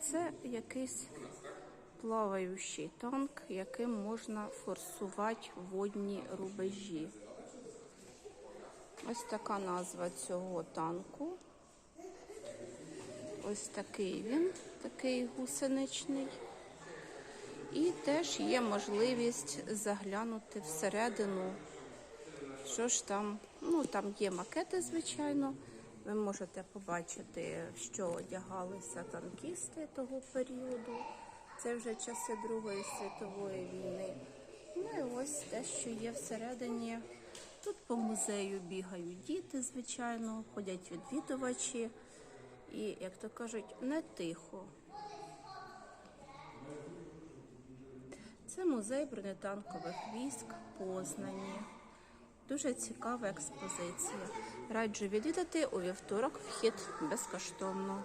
це якийсь плаваючий танк, яким можна форсувати водні рубежі. Ось така назва цього танку. Ось такий він, такий гусеничний. І теж є можливість заглянути всередину. Що ж там? Ну, там є макети, звичайно. Ви можете побачити, що одягалися танкісти того періоду. Це вже часи Другої світової війни. Ну і ось те, що є всередині. Тут по музею бігають діти, звичайно, ходять відвідувачі. І, як то кажуть, не тихо. Це музей бронетанкових військ Познані. Дуже цікава експозиція. Раджу відвідати у вівторок вхід безкоштовно.